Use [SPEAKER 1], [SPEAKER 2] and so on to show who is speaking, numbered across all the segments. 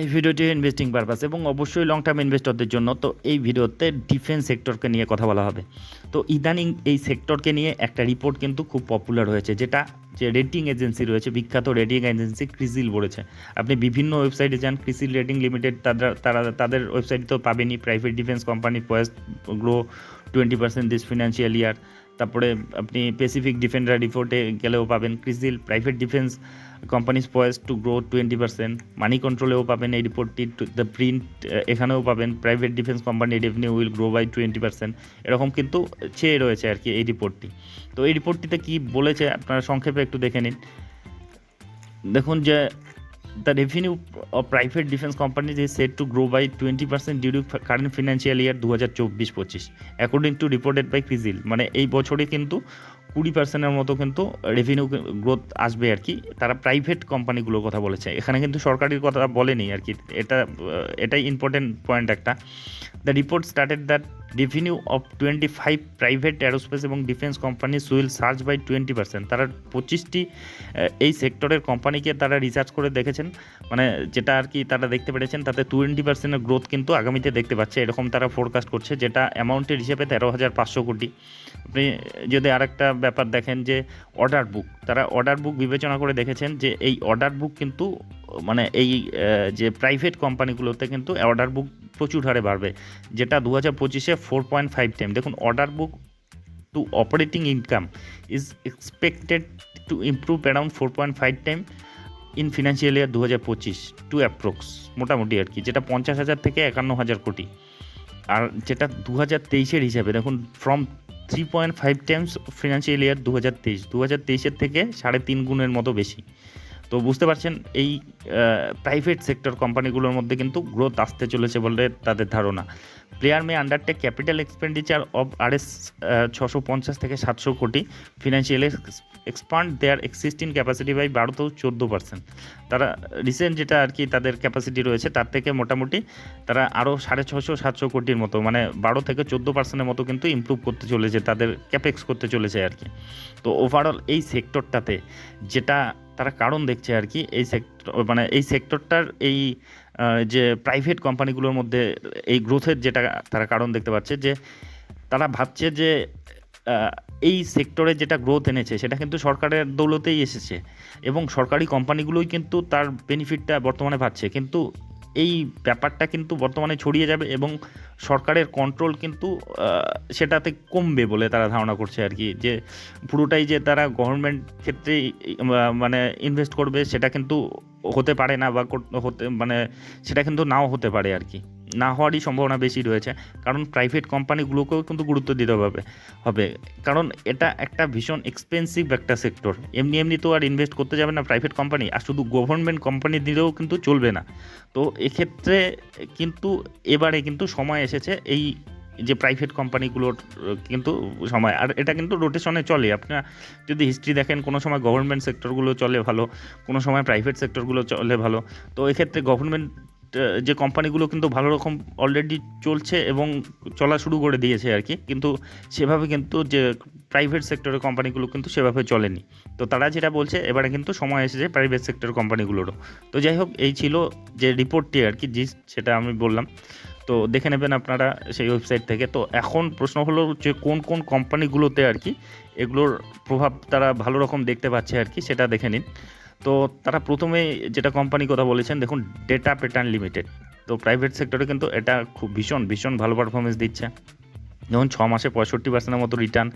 [SPEAKER 1] এই ভিডিওটি investing purpose এবং অবশ্যই লং টার্ম ইনভেস্টরদের জন্য, তো এই ভিডিওতে ডিফেন্স সেক্টরকে নিয়ে কথা বলা হবে। তো ইদানিং এই সেক্টরকে নিয়ে একটা রিপোর্ট কিন্তু খুব পপুলার হয়েছে, যেটা যে রেটিং এজেন্সি রয়েছে, বিখ্যাত রেটিং এজেন্সি ক্রিসিল বলেছে। আপনি বিভিন্ন ওয়েবসাইটে যান ক্রিসিল রেটিং লিমিটেড তারা তারা, তাদের ওয়েবসাইটে তো পাবেনই private defence company poised grow twenty percent this financial year তারপরে আপনি ডিফেন্ডার রিপোর্টে গেলেও পাবেন CRISIL private defence companies poised to grow twenty percent money কন্ট্রোলেও পাবেন এই রিপোর্টটি দ্য প্রিন্ট এখানেও পাবেন private defence company revenue will grow by twenty percent এরকম কিন্তু চেয়ে রয়েছে আর কি এই রিপোর্টটি তো এই রিপোর্টটিতে কি বলেছে আপনারা সংক্ষেপে একটু দেখে নিন। দেখুন যে the revenue of private defence companies is set to during current financial year দু হাজার চব্বিশ পঁচিশ according to reported by CRISIL মানে এই বছরে কিন্তু কুড়ি পার্সেন্টের মতো কিন্তু রেভিনিউ গ্রোথ আসবে আর কি। তারা প্রাইভেট কোম্পানিগুলোর কথা বলেছে। এখানে কিন্তু সরকারির কথা বলেনি আর কি। এটা, এটাই ইম্পর্টেন্ট পয়েন্ট একটা। The report started that revenue of twenty five private aerospace এবং defence company will surge by twenty percent তারা পঁচিশটি এই সেক্টরের কোম্পানিকে তারা রিসার্চ করে দেখেছেন। মানে যেটা আর কি তারা দেখতে পেরেছেন, তাতে টোয়েন্টি পার্সেন্টের গ্রোথ কিন্তু আগামীতে দেখতে পাচ্ছে। এরকম তারা ফোরকাস্ট করছে, যেটা অ্যামাউন্টের হিসেবে তেরো হাজার পাঁচশো কোটি। আপনি যদি আরেকটা ব্যাপার দেখেন যে অর্ডার বুক তারা অর্ডার বুক বিবেচনা করে দেখেছেন যে এই অর্ডার বুক কিন্তু মানে এই যে প্রাইভেট কোম্পানিগুলোতে কিন্তু অর্ডার বুক প্রচুর হারে বাড়বে। যেটা দু হাজার পঁচিশে ফোর পয়েন্ট ফাইভ টাইম দেখুন order book to operating income is expected to improve around four point five time in financial year দু হাজার পঁচিশ টু অ্যাপ্রক্স মোটামুটি আর কি, যেটা পঞ্চাশ হাজার থেকে একান্ন হাজার কোটি। আর যেটা দু হাজার তেইশের হিসাবে, দেখুন from three point five times financial year দু হাজার তেইশ দু হাজার তেইশের থেকে সাড়ে তিন গুণের মতো বেশি। তো বুঝতে পারছেন, এই প্রাইভেট সেক্টর কোম্পানিগুলোর মধ্যে কিন্তু গ্রোথ আসতে চলেছে বলে তাদের ধারণা। Player may undertake capital expenditure of R S ছশো পঞ্চাশ থেকে সাতশো কোটি। Financial expand their existing capacity by বারো তো চোদ্দ পার্সেন্ট তারা রিসেন্ট যেটা আর কি তাদের ক্যাপাসিটি রয়েছে, তার থেকে মোটামুটি তারা আরও সাড়ে ছশো সাতশো কোটির মতো মানে বারো থেকে চোদ্দ পার্সেন্টের মতো কিন্তু ইমপ্রুভ করতে চলেছে, তাদের ক্যাপেক্স করতে চলেছে আর কি। তো ওভারঅল এই সেক্টরটাতে যেটা তারা কারণ দেখছে আর কি, এই সেক্টর মানে এই সেক্টরটার এই যে প্রাইভেট কোম্পানিগুলোর মধ্যে এই গ্রোথের যেটা তারা কারণ দেখতে পাচ্ছে যে, তারা ভাবছে যে এই সেক্টরে যেটা গ্রোথ এনেছে, সেটা কিন্তু সরকারের দৌলতেই এসেছে এবং সরকারি কোম্পানিগুলোই কিন্তু তার বেনিফিটটা বর্তমানে পাচ্ছে কিন্তু এই ব্যাপারটা কিন্তু বর্তমানে ছড়িয়ে যাবে এবং সরকারের কন্ট্রোল কিন্তু সেটাতে কমবে বলে তারা ধারণা করছে আর কি। যে পুরোটাই যে তারা গভর্নমেন্ট ক্ষেত্রেই মানে ইনভেস্ট করবে, সেটা কিন্তু হতে পারে না বা হতে মানে সেটা কিন্তু নাও হতে পারে আর কি। না হওয়ারই সম্ভাবনা বেশি রয়েছে, কারণ প্রাইভেট কোম্পানিগুলোকেও কিন্তু গুরুত্ব দিতে হবে হবে। কারণ এটা একটা ভীষণ এক্সপেন্সিভ একটা সেক্টর এমনি এমনি তো আর ইনভেস্ট করতে যাবে না প্রাইভেট কোম্পানি আর শুধু গভর্নমেন্ট কোম্পানি দিলেও কিন্তু চলবে না। তো এক্ষেত্রে কিন্তু এবারে কিন্তু সময় এসেছে এই যে প্রাইভেট কোম্পানিগুলোর কিন্তু সময়। আর এটা কিন্তু রোটেশনে চলে। আপনারা যদি হিস্ট্রি দেখেন, কোনো সময় গভর্নমেন্ট সেক্টরগুলো চলে ভালো, কোনো সময় প্রাইভেট সেক্টরগুলো চলে ভালো। তো এক্ষেত্রে গভর্নমেন্ট যে কোম্পানিগুলো কিন্তু ভালো রকম অলরেডি চলছে এবং চলা শুরু করে দিয়েছে আর কি। কিন্তু সেভাবে কিন্তু যে প্রাইভেট সেক্টরের কোম্পানিগুলো কিন্তু সেভাবে চলেনি। তো তারা যেটা বলছে, এবারে কিন্তু সময় এসেছে প্রাইভেট সেক্টর কোম্পানিগুলোরও তো যাই হোক, এই ছিল যে রিপোর্টটি আর কি জি সেটা আমি বললাম। তো দেখে নেবেন আপনারা সেই ওয়েবসাইট থেকে। তো এখন প্রশ্ন হলো যে কোন কোন কোম্পানিগুলোতে আর কি এগুলোর প্রভাব তারা ভালো রকম দেখতে পাচ্ছে আর কি, সেটা দেখে নিন। তো তারা প্রথমে যেটা কোম্পানি কথা বলেছেন, দেখুন ডেটা প্যাটার্ন লিমিটেড তো প্রাইভেট সেক্টরে কিন্তু এটা খুব ভীষণ ভীষণ ভালো পারফরমেন্স দিচ্ছে। যেমন ছ মাসে পঁয়ষট্টি পার্সেন্টের মতো রিটার্ন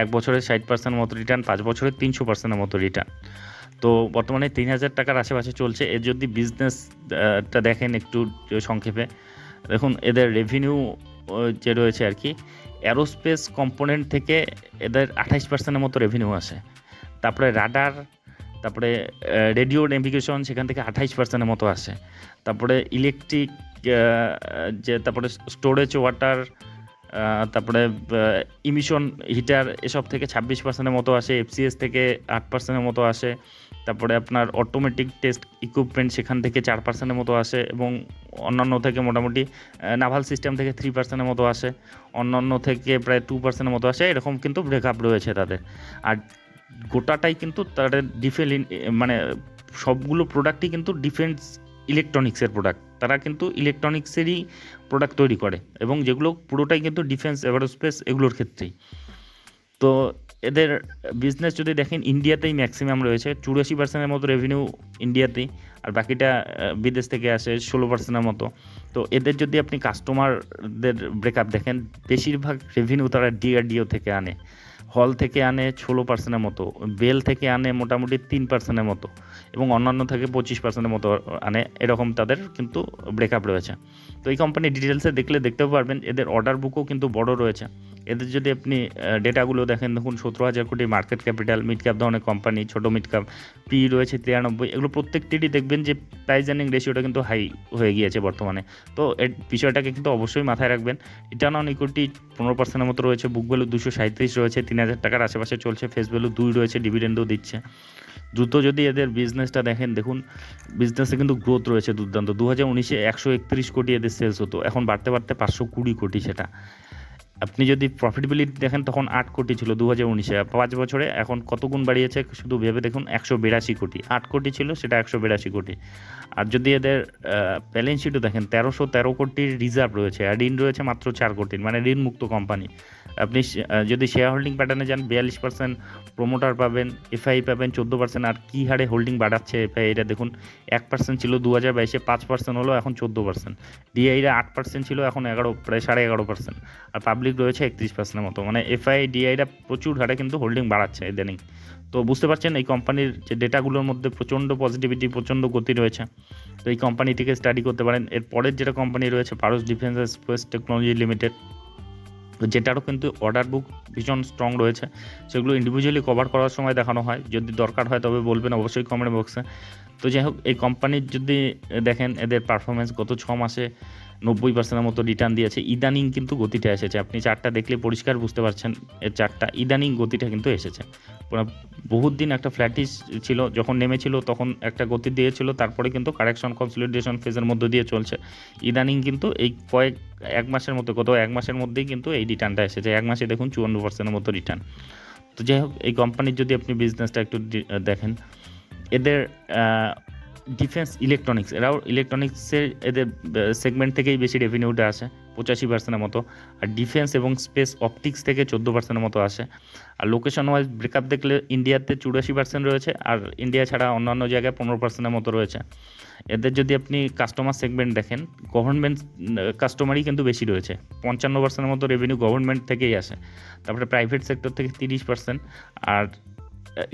[SPEAKER 1] এক বছরে ষাট পার্সেন্টের মতো রিটার্ন পাঁচ বছরে তিনশো পার্সেন্টের মতো রিটার্ন তো বর্তমানে তিন হাজার টাকার আশেপাশে চলছে। এর যদি বিজনেসটা দেখেন একটু সংক্ষেপে। দেখুন, এদের রেভিনিউ যে রয়েছে আর কি অ্যারোস্পেস কম্পোনেন্ট থেকে এদের আঠাইশ পার্সেন্টের মতো রেভিনিউ আসে। তারপরে রাডার তারপরে রেডিও নেভিগেশন সেখান থেকে আঠাইশ পার্সেন্টের মতো আসে। তারপরে ইলেকট্রিক যে, তারপরে স্টোরেজ ওয়াটার তারপরে ইমিশন হিটার এসব থেকে ছাব্বিশ পার্সেন্টের মতো আসে এফসিএস থেকে আট পার্সেন্টের মতো আসে, তারপরে আপনার অটোমেটিক টেস্ট ইকুইপমেন্ট সেখান থেকে চার পার্সেন্টের মতো আসে এবং অন্যান্য থেকে মোটামুটি নাভাল সিস্টেম থেকে থ্রি পার্সেন্টের মতো আসে, অন্যান্য থেকে প্রায় টু পার্সেন্টের মতো আসে, এরকম কিন্তু ব্রেকআপ রয়েছে তাদের। আর গোটাটাই কিন্তু তাদের ডিফেন্স মানে সবগুলো প্রোডাক্টই কিন্তু ডিফেন্স ইলেকট্রনিক্সের প্রোডাক্ট তারা কিন্তু ইলেকট্রনিক্সেরই প্রোডাক্ট তৈরি করে এবং যেগুলো পুরোটাই কিন্তু ডিফেন্স এভারোস্পেস এগুলোর ক্ষেত্রেই। তো এদের বিজনেস যদি দেখেন ইন্ডিয়াতেই ম্যাক্সিমাম রয়েছে। চুরাশি পার্সেন্টের মতো রেভিনিউ ইন্ডিয়াতেই আর বাকিটা বিদেশ থেকে আসে ষোলো পার্সেন্টের মতো। তো এদের যদি আপনি কাস্টমারদের ব্রেকআপ দেখেন, বেশিরভাগ রেভিনিউ তারা ডিআরডিও থেকে আনে। হল থেকে আনে ষোলো পার্সেন্টের মতো, বেল থেকে আনে মোটামুটি তিন পার্সেন্টের মতো এবং অন্যান্য থেকে পঁচিশ পার্সেন্টের মতো আনে, এরকম তাদের কিন্তু ব্রেকআপ রয়েছে। তো এই কোম্পানির ডিটেলসে দেখলে দেখতেও পারবেন, এদের অর্ডার বুকও কিন্তু বড় রয়েছে। এদের যদি আপনি ডেটাগুলো দেখেন, দেখুন, সতেরো হাজার কোটি মার্কেট ক্যাপিটাল মিড ক্যাপ ধরনের কোম্পানি ছোটো মিড ক্যাপ পি রয়েছে তিরানব্বই, এগুলো প্রত্যেকটিরই দেখবেন যে প্রাইস আর্নিং রেশিওটা কিন্তু হাই হয়ে গিয়েছে বর্তমানে। তো এর বিষয়টাকে কিন্তু অবশ্যই মাথায় রাখবেন। রিটার্ন অন ইকুইটি পনেরো পার্সেন্টের মতো রয়েছে বুক ভ্যালু দুশো সাঁত্রিশ রয়েছে, তিন হাজার টাকার আশেপাশে চলছে ফেস ভ্যালু দুই রয়েছে ডিভিডেন্ডও দিচ্ছে। দ্রুত যদি এদের বিজনেসটা দেখেন, দেখুন বিজনেসে কিন্তু গ্রোথ রয়েছে দুর্দান্ত। দু হাজার উনিশে একশো একত্রিশ কোটি এদের সেলস হতো, এখন বাড়তে বাড়তে পাঁচশো কুড়ি কোটি সেটা। আপনি যদি প্রফিটেবিলিটি দেখেন, তখন আট কোটি ছিল দু হাজার উনিশে। পাঁচ বছরে এখন কত গুণ বাড়িয়েছে, শুধু ভেবে দেখুন, একশো বিরাশি কোটি। আট কোটি ছিল, সেটা একশো বিরাশি কোটি। আর যদি এদের ব্যালেন্স শিটও দেখেন, তেরোশো তেরো কোটির রিজার্ভ রয়েছে আর ঋণ রয়েছে মাত্র চার কোটির মানে ঋণ মুক্ত কোম্পানি আপনি যদি শেয়ার হোল্ডিং প্যাটার্নে যান, বিয়াল্লিশ পার্সেন্ট প্রোমোটার পাবেন এফআই পাবেন, চোদ্দ পার্সেন্ট আর কী হারে হোল্ডিং বাড়াচ্ছে এফআই এটা দেখুন, এক পার্সেন্ট ছিল দু হাজার বাইশে, পাঁচ পার্সেন্ট হলো এখন চোদ্দ পার্সেন্ট ডিআইরা আট পার্সেন্ট ছিল, এখন এগারো, প্রায় সাড়ে এগারো পার্সেন্ট আর পাবলিক রয়েছে একত্রিশ পার্সেন্টের মতো। মানে এফআই ডিআইরা প্রচুর হারে কিন্তু হোল্ডিং বাড়াচ্ছে ইদানিং। তো বুঝতে পারছেন, এই কোম্পানির যে ডেটাগুলোর মধ্যে প্রচণ্ড পজিটিভিটি প্রচণ্ড গতি রয়েছে। তো এই কোম্পানিটিকে স্টাডি করতে পারেন। এর পরের যেটা কোম্পানি রয়েছে Paras defence space technology limited যেটারও কিন্তু অর্ডার বুক ভীষণ স্ট্রং রয়েছে। সেগুলো ইন্ডিভিজুয়ালি কভার করার সময় দেখানো হয়। যদি দরকার হয় তবে বলবেন অবশ্যই কমেন্ট বক্সে তো যাই হোক, এই কোম্পানির যদি দেখেন, এদের পারফরমেন্স গত ছ মাসে নব্বই পার্সেন্টের মতো রিটার্ন দিয়েছে। ইদানিং কিন্তু গতিটা এসেছে। আপনি চারটা দেখলে পরিষ্কার বুঝতে পারছেন এর চারটা, ইদানিং গতিটা কিন্তু এসেছে। বহুত দিন একটা ফ্ল্যাটিস ছিল, যখন নেমেছিল তখন একটা গতি দিয়েছিল, তারপরে কিন্তু কারেকশন কনসলিডেশন ফেজের মধ্যে দিয়ে চলছে। ইদানিং কিন্তু এই কয়েক, এক মাসের মধ্যে, গত এক মাসের মধ্যেই কিন্তু এই রিটার্নটা এসেছে। এক মাসে দেখুন, চুয়ান্ন পার্সেন্টের মতো রিটার্ন তো যাই হোক, এই কোম্পানির যদি আপনি বিজনেসটা একটু দেখেন এদের ডিফেন্স ইলেকট্রনিক্স এরাও ইলেকট্রনিক্সের এদের সেগমেন্ট থেকেই বেশি রেভিনিউটা আসে, পঁচাশি পার্সেন্টের মতো। আর ডিফেন্স এবং স্পেস অপটিক্স থেকে চোদ্দ পার্সেন্টের মতো আসে। আর লোকেশন ওয়াইজ ব্রেকআপ দেখলে ইন্ডিয়াতে চুরাশি পার্সেন্ট রয়েছে, আর ইন্ডিয়া ছাড়া অন্যান্য জায়গায় পনেরো পার্সেন্টের মতো রয়েছে। এদের যদি আপনি কাস্টমার সেগমেন্ট দেখেন গভর্নমেন্ট কাস্টমারই কিন্তু বেশি রয়েছে। পঞ্চান্ন পার্সেন্টের মতো রেভিনিউ গভর্নমেন্ট থেকেই আসে। তারপরে প্রাইভেট সেক্টর থেকে তিরিশ percent R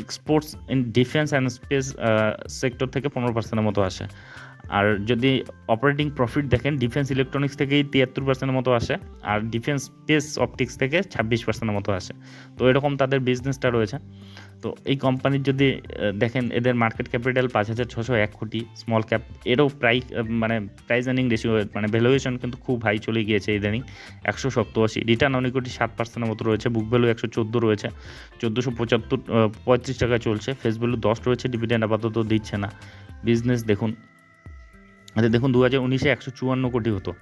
[SPEAKER 1] exports in defence and space sector থেকে পনেরো পার্সেন্টের মতো আসে। আর যদি অপারেটিং প্রফিট দেখেন ডিফেন্স ইলেকট্রনিক্স থেকেই তিয়াত্তর পার্সেন্টের মতো আসে, আর ডিফেন্স স্পেস অপটিক্স থেকে ছাব্বিশ পার্সেন্টের মতো আসে। তো এরকম তাদের বিজনেসটা রয়েছে। তো এই কোম্পানির যদি দেখেন এদের মার্কেট ক্যাপিটাল পাঁচ হাজার ছশো এক কোটি স্মল ক্যাপ এরও প্রাইস মানে প্রাইস আর্নিং রেশিও মানে ভ্যালুয়েশন কিন্তু খুব হাই চলে গিয়েছে ইদানিং একশো সপ্তআশি রিটার্ন অনেক কোটি সাত পার্সেন্টের মতো রয়েছে বুক ভ্যালু একশো চোদ্দ রয়েছে, চোদ্দোশো পঁচাত্তর পঁয়ত্রিশ টাকা চলছে ফেস ভ্যালু দশ রয়েছে ডিভিডেন্ড আপাতত দিচ্ছে না। বিজনেস দেখুন আচ্ছা দেখুন দু হাজার উনিশে একশো চুয়ান্ন কোটি হতো।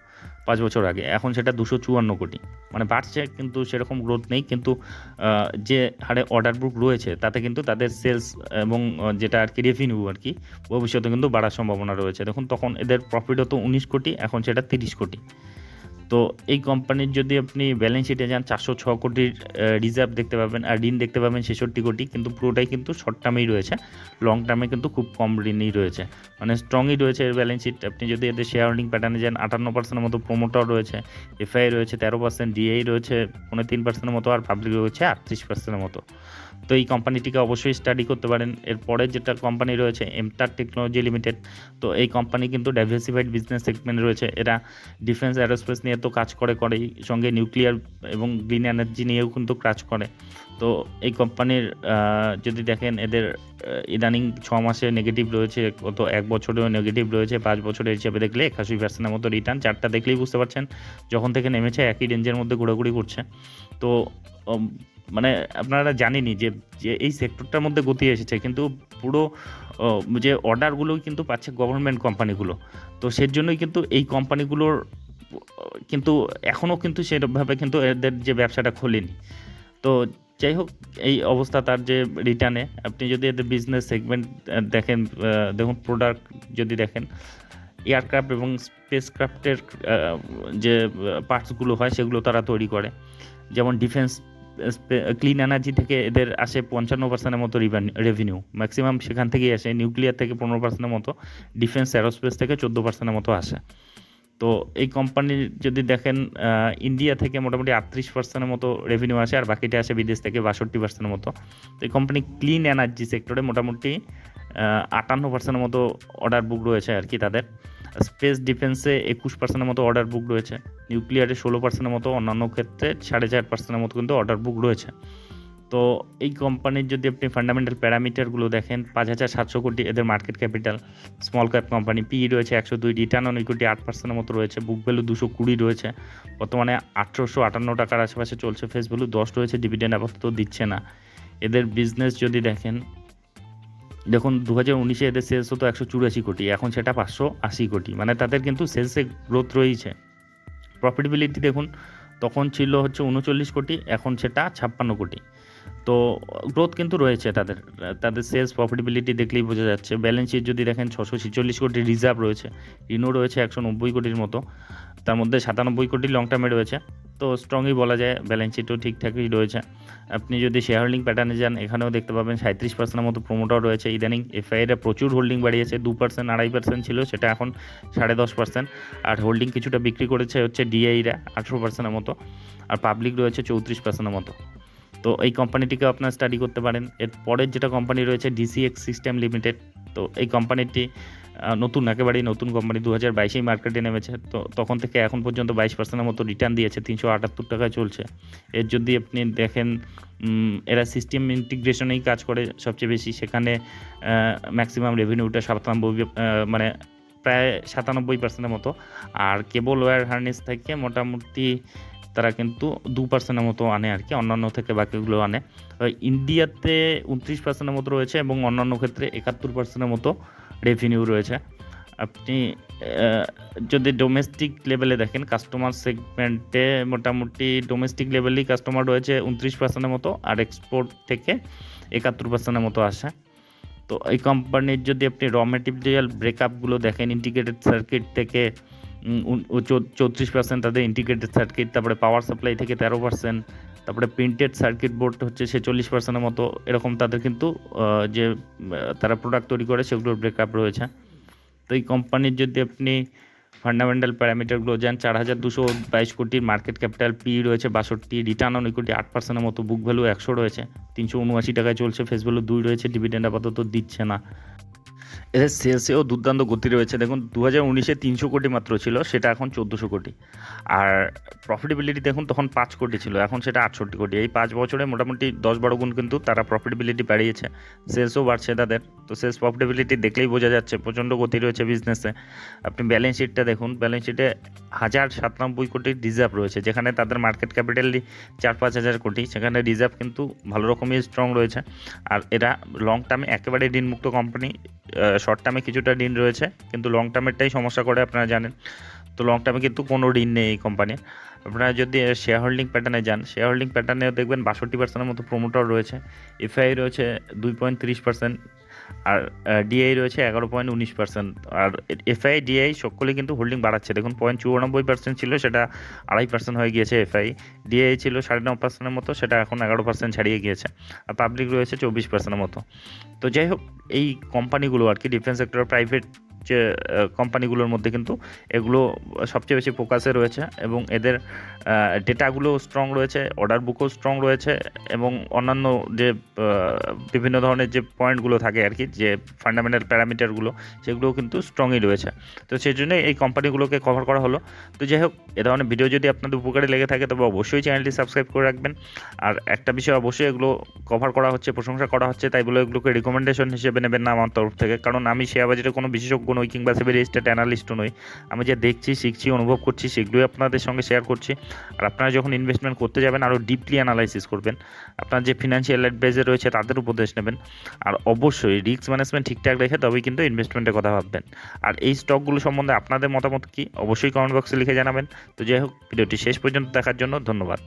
[SPEAKER 1] পাঁচ বছর আগে। এখন সেটা দুশো চুয়ান্ন কোটি। মানে বাড়ছে কিন্তু সেরকম গ্রোথ নেই। কিন্তু যে হারে অর্ডার বুক রয়েছে, তাতে কিন্তু তাদের সেলস এবং যেটা আর কি রেভিনিউ আর কি, ভবিষ্যতে কিন্তু বাড়ার সম্ভাবনা রয়েছে। দেখুন, তখন এদের প্রফিট হতো উনিশ কোটি, এখন সেটা তিরিশ কোটি। তো এই কোম্পানির যদি আপনি ব্যালেন্স শিটে যান, চারশো ছ কোটির রিজার্ভ দেখতে পাবেন আর ঋণ দেখতে পাবেন ছেষট্টি কোটি, কিন্তু পুরোটাই কিন্তু শর্ট টার্মেই রয়েছে। লং টার্মে কিন্তু খুব কম ঋণই রয়েছে। মানে স্ট্রংই রয়েছে এর ব্যালেন্স শিট আপনি যদি এদের শেয়ার হোল্ডিং প্যাটার্নে যান, আটান্ন পার্সেন্টের মতো প্রোমোটার রয়েছে এফআই রয়েছে তেরো পার্সেন্ট ডিআই রয়েছে পনেরো তিন পার্সেন্টের মতো, আর পাবলিক রয়েছে আটত্রিশ পার্সেন্টের মতো। তো এই কোম্পানিটিকে অবশ্যই স্টাডি করতে পারেন। এরপরে যেটা কোম্পানি রয়েছে এমটার টেকনোলজি লিমিটেড তো এই কোম্পানি কিন্তু ডাইভার্সিফাইড বিজনেস সেগমেন্ট রয়েছে। এরা ডিফেন্স অ্যারোস্পেস নিয়ে তো কাজ করে, করেই। সঙ্গে নিউক্লিয়ার এবং গ্রিন এনার্জি নিয়েও কিন্তু কাজ করে। তো এই কোম্পানির যদি দেখেন, এদের ইদানিং ছ মাসে নেগেটিভ রয়েছে, গত এক বছরেও নেগেটিভ রয়েছে। পাঁচ বছরের হিসেবে দেখলে একাশি পার্সেন্টের মতো রিটার্ন চারটা দেখলেই বুঝতে পারছেন, যখন থেকে নেমেছে, একই রেঞ্জের মধ্যে ঘোরাঘুরি করছে। তো মানে আপনারা জানেনই যে যে এই সেক্টরটার মধ্যে গতি এসেছে, কিন্তু পুরো যে অর্ডারগুলো কিন্তু পাচ্ছে গভর্নমেন্ট কোম্পানিগুলো তো সের জন্যই কিন্তু এই কোম্পানিগুলোর কিন্তু এখনও কিন্তু সেরকমভাবে কিন্তু এদের যে ব্যবসাটা খোলেনি। তো যাই হোক, এই অবস্থা তার যে রিটার্নে আপনি যদি এদের বিজনেস সেগমেন্ট দেখেন দেখুন প্রোডাক্ট যদি দেখেন এয়ারক্রাফট এবং স্পেস ক্রাফটের যে পার্টসগুলো হয়, সেগুলো তারা তৈরি করে। যেমন ডিফেন্স ক্লিন এনার্জি থেকে এদের আসে পঞ্চান্ন পার্সেন্টের মতো রেভিনিউ ম্যাক্সিমাম সেখান থেকেই আসে নিউক্লিয়ার থেকে পনেরো পার্সেন্টের মতো ডিফেন্স অ্যারোস্পেস থেকে চোদ্দ পার্সেন্টের মতো আসে। তো এই কোম্পানির যদি দেখেন ইন্ডিয়া থেকে মোটামুটি আটত্রিশ পার্সেন্টের মতো রেভিনিউ আসে, আর বাকিটা আসে বিদেশ থেকে বাষট্টি পার্সেন্টের মতো। তো এই কোম্পানি ক্লিন এনার্জি সেক্টরে মোটামুটি আটান্ন পার্সেন্টের মতো অর্ডার বুক রয়েছে আর কি তাদের। স্পেস ডিফেন্সে একুশ পার্সেন্টের মতো অর্ডার বুক রয়েছে। নিউক্লিয়ারে ষোলো পার্সেন্টের মতো, অন্যান্য ক্ষেত্রে সাড়ে চার পার্সেন্টের মতো কিন্তু অর্ডার বুক রয়েছে। তো এই কোম্পানির যদি আপনি ফান্ডামেন্টাল প্যারামিটারগুলো দেখেন, পাঁচ হাজার সাতশো কোটি এদের market capital small cap company P রয়েছে একশো দুই রিটার্ন অন ইকুইটি আট পার্সেন্টের মতো রয়েছে বুক ভ্যালু দুশো কুড়ি রয়েছে। বর্তমানে আঠেরোশো আটান্ন টাকার আশেপাশে চলছে ফেস ভ্যালু দশ রয়েছে ডিভিডেন্ড আপাতত দিচ্ছে না। এদের বিজনেস যদি দেখেন দেখুন দু হাজার উনিশে এদের সেলস হতো একশো চুরাশি কোটি, এখন সেটা পাঁচশো আশি কোটি। মানে তাদের কিন্তু সেলসে গ্রোথ রয়েছে প্রফিটেবিলিটি দেখুন, তখন ছিল হচ্ছে উনচল্লিশ কোটি, এখন সেটা ছাপ্পান্ন কোটি। তো গ্রোথ কিন্তু রয়েছে তাদের তাদের সেলস প্রফিটেবিলিটি দেখলেই বোঝা যাচ্ছে। ব্যালেন্স শিট যদি দেখেন, ছশো ছেচল্লিশ কোটি রিজার্ভ রয়েছে। ঋণও রয়েছে একশো নব্বই কোটির মতো। তার মধ্যে সাতানব্বই কোটি লং টার্মে রয়েছে। তো স্ট্রংই বলা যায় ব্যালেন্স শিটও ঠিকঠাকই রয়েছে। আপনি যদি শেয়ার হোল্ডিং প্যাটার্নে যান, এখানেও দেখতে পাবেন সাঁত্রিশ পার্সেন্টের মতো প্রোমোটার রয়েছে। ইদানিং এফআইআর প্রচুর হোল্ডিং বাড়িয়েছে দু পার্সেন্ট আড়াই পার্সেন্ট ছিল, সেটা এখন সাড়ে দশ পার্সেন্ট আর হোল্ডিং কিছুটা বিক্রি করেছে হচ্ছে ডিআইরা আঠেরো পার্সেন্টের মতো। আর পাবলিক রয়েছে চৌত্রিশ পার্সেন্টের মতো। তো এই কোম্পানিটিকে আপনার স্টাডি করতে পারেন। এর পরের যেটা কোম্পানি রয়েছে ডিসিএক্স সিস্টেম লিমিটেড তো এই কোম্পানিটি নতুন, একেবারেই নতুন কোম্পানি দু হাজার বাইশেই মার্কেটে নেমেছে। তো তখন থেকে এখন পর্যন্ত বাইশ পার্সেন্টের মতো রিটার্ন দিয়েছে, তিনশো আটাত্তর টাকায় চলছে। এর যদি আপনি দেখেন এরা সিস্টেম ইন্টিগ্রেশনেই কাজ করে সবচেয়ে বেশি। সেখানে ম্যাক্সিমাম রেভিনিউটা সাতানব্বই মানে প্রায় সাতানব্বই পার্সেন্টের মতো। আর কেবল ওয়্যার হার্নেস থেকে মোটামুটি তারা কিন্তু দু পার্সেন্টের মতো আনে আর কি, অন্যান্য থেকে বাকিগুলো আনে। ইন্ডিয়াতে উনত্রিশ পার্সেন্টের মতো রয়েছে এবং অন্যান্য ক্ষেত্রে একাত্তর পার্সেন্টের মতো রেভিনিউ রয়েছে। আপনি যদি ডোমেস্টিক লেভেলে দেখেন কাস্টমার সেগমেন্টে মোটামুটি ডোমেস্টিক লেভেলেই কাস্টমার রয়েছে উনত্রিশ পার্সেন্টের মতো, আর এক্সপোর্ট থেকে একাত্তর পার্সেন্টের মতো আসে। তো এই কোম্পানির যদি আপনি র মেটেরিয়াল ব্রেকআপগুলো দেখেন ইন্টিগ্রেটেড সার্কিট থেকে চৌত্রিশ পার্সেন্ট তাদের ইন্টিগ্রেটেড সার্কিট তারপরে পাওয়ার সাপ্লাই থেকে তেরো পার্সেন্ট তারপরে প্রিন্টেড সার্কিট বোর্ড হচ্ছে ছেচল্লিশ পার্সেন্টের মতো, এরকম তাদের কিন্তু যে তারা প্রোডাক্ট তৈরি করে সেগুলোর ব্রেকআপ রয়েছে। তো এই কোম্পানির যদি আপনি ফান্ডামেন্টাল প্যারামিটারগুলো যান চার হাজার দুশো বাইশ কোটির মার্কেট ক্যাপিটাল পি রয়েছে, বাষট্টি রিটার্ন অন ইকুইটি আট পার্সেন্টের মতো বুক ভ্যালু একশো রয়েছে, তিনশো উনআশি টাকায় চলছে ফেস ভ্যালু দুই রয়েছে ডিভিডেন্ড আপাতত দিচ্ছে না। এদের সেলসেও দুর্দান্ত গতি রয়েছে। দেখুন দু হাজার উনিশে তিনশো কোটি মাত্র ছিল, সেটা এখন চোদ্দোশো কোটি। আর প্রফিটেবিলিটি দেখুন, তখন পাঁচ কোটি ছিল, এখন সেটা আটষট্টি কোটি। এই পাঁচ বছরে মোটামুটি দশ বারো গুণ কিন্তু তারা প্রফিটেবিলিটি বাড়িয়েছে। সেলসও বাড়ছে তাদের। তো সেলস প্রফিটেবিলিটি দেখলেই বোঝা যাচ্ছে, প্রচণ্ড গতি রয়েছে বিজনেসে আপনি ব্যালেন্স শিটটা দেখুন ব্যালেন্স শিটে হাজার সাতানব্বই কোটি রিজার্ভ রয়েছে, যেখানে তাদের মার্কেট ক্যাপিটালি চার পাঁচ হাজার কোটি। সেখানে রিজার্ভ কিন্তু ভালো রকমই স্ট্রং রয়েছে। আর এরা লং টার্মে একেবারে ঋণমুক্ত কোম্পানি শর্ট টার্মে কিছুটা ঋণ রয়েছে, কিন্তু লং টার্মেরটাই সমস্যা করে আপনারা জানেন। তো লং টার্মে কিন্তু কোনো ঋণ নেই এই কোম্পানির আপনারা যদি শেয়ার হোল্ডিং প্যাটার্নে যান শেয়ার হোল্ডিং প্যাটার্নে দেখবেন বাষট্টি পার্সেন্টের মতো প্রোমোটার রয়েছে। এফআই রয়েছে দুই পয়েন্ট তিরিশ পার্সেন্ট আর ডিআই রয়েছে এগারো পয়েন্ট উনিশ পার্সেন্ট আর এফআই ডিআই সকলে কিন্তু হোল্ডিং বাড়াচ্ছে। দেখুন পয়েন্ট চুরানব্বই পার্সেন্ট ছিল, সেটা আড়াই পার্সেন্ট হয়ে গিয়েছে এফআই ডিআই ছিল সাড়ে ন পার্সেন্টের মতো, সেটা এখন এগারো পার্সেন্ট ছাড়িয়ে গিয়েছে। আর পাবলিক রয়েছে চব্বিশ পার্সেন্টের মতো। তো যাই হোক, এই কোম্পানিগুলো আর কি ডিফেন্স সেক্টর প্রাইভেট যে কোম্পানিগুলোর মধ্যে কিন্তু এগুলো সবচেয়ে বেশি ফোকাসে রয়েছে এবং এদের ডেটাগুলো স্ট্রং রয়েছে অর্ডার বুকও স্ট্রং রয়েছে এবং অন্যান্য যে বিভিন্ন ধরনের যে পয়েন্টগুলো থাকে আর কি, যে ফান্ডামেন্টাল প্যারামিটারগুলো সেগুলোও কিন্তু স্ট্রংই রয়েছে। তো সেই জন্য এই কোম্পানিগুলোকে কভার করা হলো। তো যাই হোক, এ ধরনের ভিডিও যদি আপনাদের উপকারে লেগে থাকে, তবে অবশ্যই চ্যানেলটি সাবস্ক্রাইব করে রাখবেন। আর একটা বিষয় অবশ্যই এগুলো কভার করা হচ্ছে, প্রশংসা করা হচ্ছে, তাই বলে এগুলোকে রিকমেন্ডেশন হিসেবে নেবেন না আমার তরফ থেকে। কারণ আমি শেয়ার বাজারে কোনো বিশেষজ্ঞ নই কিংবা সেভি রেজিস্টার্ড অ্যানালিস্টও নই। আমি যা দেখছি, শিখছি, অনুভব করছি, সেগুলোই আপনাদের সঙ্গে শেয়ার করছি। আর আপনারা যখন ইনভেস্টমেন্ট করতে যাবেন আরও ডিপলি অ্যানালাইসিস করবেন। আপনার যে ফিনান্সিয়াল অ্যাডভাইজার রয়েছে, তাদের উপদেশ নেবেন। আর অবশ্যই রিস্ক ম্যানেজমেন্ট ঠিকঠাক রেখে তবেই কিন্তু ইনভেস্টমেন্টের কথা ভাববেন। আর এই স্টকগুলো সম্বন্ধে আপনাদের মতামত কি? অবশ্যই কমেন্ট বক্সে লিখে জানাবেন। তো যাই হোক, ভিডিওটি শেষ পর্যন্ত দেখার জন্য ধন্যবাদ।